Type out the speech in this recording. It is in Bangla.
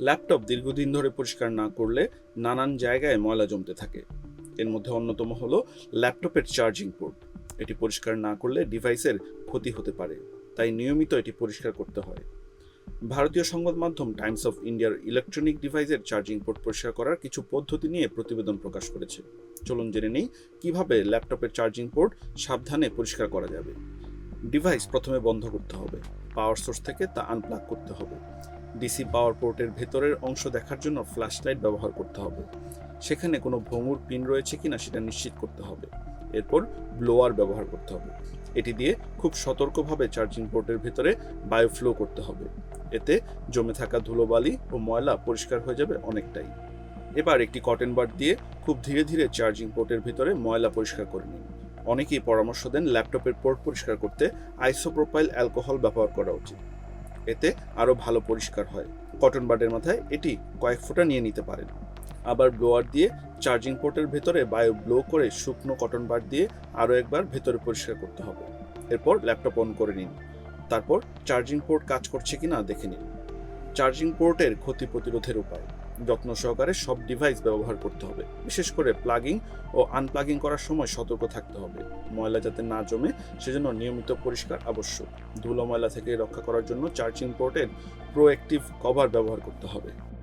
ল্যাপটপ দীর্ঘদিন ধরে পরিষ্কার না করলে নানান জায়গায় ময়লা জমতে থাকে। এর মধ্যে অন্যতম হলো ল্যাপটপের চার্জিং পোর্ট। এটি পরিষ্কার না করলে ডিভাইসের ক্ষতি হতে পারে, তাই নিয়মিত এটি পরিষ্কার করতে হয়। ভারতীয় সংবাদ মাধ্যম টাইমস অফ ইন্ডিয়ার ইলেকট্রনিক ডিভাইসের চার্জিং পোর্ট পরিষ্কার করার কিছু পদ্ধতি নিয়ে প্রতিবেদন প্রকাশ করেছে। চলুন জেনে নেই কীভাবে ল্যাপটপের চার্জিং পোর্ট সাবধানে পরিষ্কার করা যাবে। ডিভাইস প্রথমে বন্ধ করতে হবে, পাওয়ার সোর্স থেকে তা আনপ্লাগ করতে হবে। ডিসি পাওয়ার পোর্টের ভেতরের অংশ দেখার জন্য ফ্ল্যাশ লাইট ব্যবহার করতে হবে। সেখানে কোনো ভঙ্গুর পিন রয়েছে কিনা সেটা নিশ্চিত করতে হবে। এরপর ব্লোয়ার ব্যবহার করতে হবে। এটি দিয়ে খুব সতর্কভাবে চার্জিং পোর্টের ভেতরে বায়ু ফ্লো করতে হবে। এতে জমে থাকা ধুলোবালি ও ময়লা পরিষ্কার হয়ে যাবে অনেকটাই। এবার একটি কটন বার দিয়ে খুব ধীরে ধীরে চার্জিং পোর্টের ভিতরে ময়লা পরিষ্কার করে নিন। অনেকেই পরামর্শ দেন ল্যাপটপের পোর্ট পরিষ্কার করতে আইসোপ্রোপাইল অ্যালকোহল ব্যবহার করা উচিত। এতে আরও ভালো পরিষ্কার হয়। কটন বার্ডের মাথায় এটি কয়েক ফোঁটা নিয়ে নিতে পারেন। আবার ব্লোয়ার দিয়ে চার্জিং পোর্টের ভেতরে বায়ু ব্লো করে শুকনো কটন বার দিয়ে আরও একবার ভেতরে পরিষ্কার করতে হবে। এরপর ল্যাপটপ অন করে নিন। তারপর চার্জিং পোর্ট কাজ করছে কিনা দেখে নিন। চার্জিং পোর্টের ক্ষতি প্রতিরোধের উপায়। যত্ন সহকারে সব ডিভাইস ব্যবহার করতে হবে। বিশেষ করে প্লাগিং ও আনপ্লাগিং করার সময় সতর্ক থাকতে হবে। ময়লা যাতে না জমে, সেজন্য নিয়মিত পরিষ্কার আবশ্যক। ধুলো ময়লা থেকে রক্ষা করার জন্য চার্জিং পোর্টের প্রোঅ্যাক্টিভ কভার ব্যবহার করতে হবে।